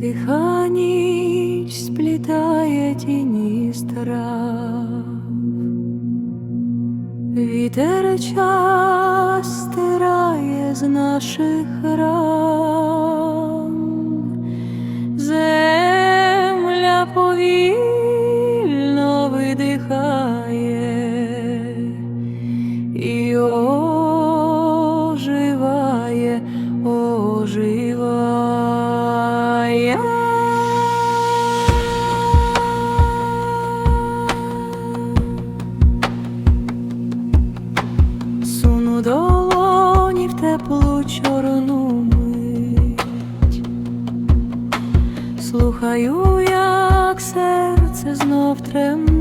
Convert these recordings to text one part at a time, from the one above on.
Тиха ніч сплітає тіні страв, вітер час стирає з наших ран, земля повільно видихає і теплу чорну мить, слухаю, як серце знов тремтить,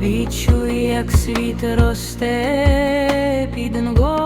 відчуй, як світ росте під ногою.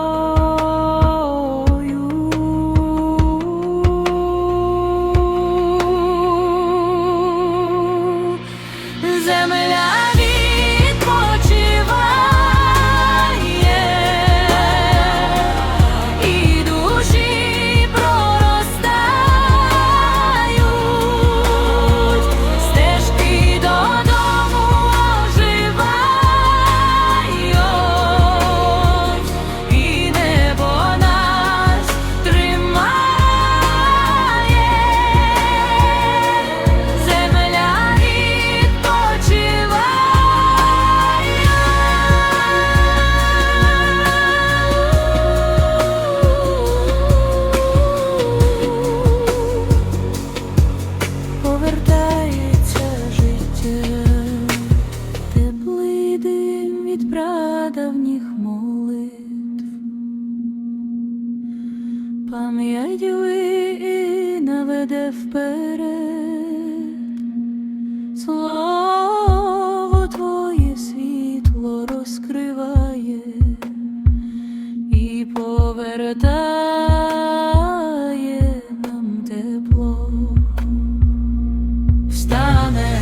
Пам'ять ви наведе вперед, слово твоє світло розкриває і повертає нам тепло. Встане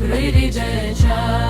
прийде час,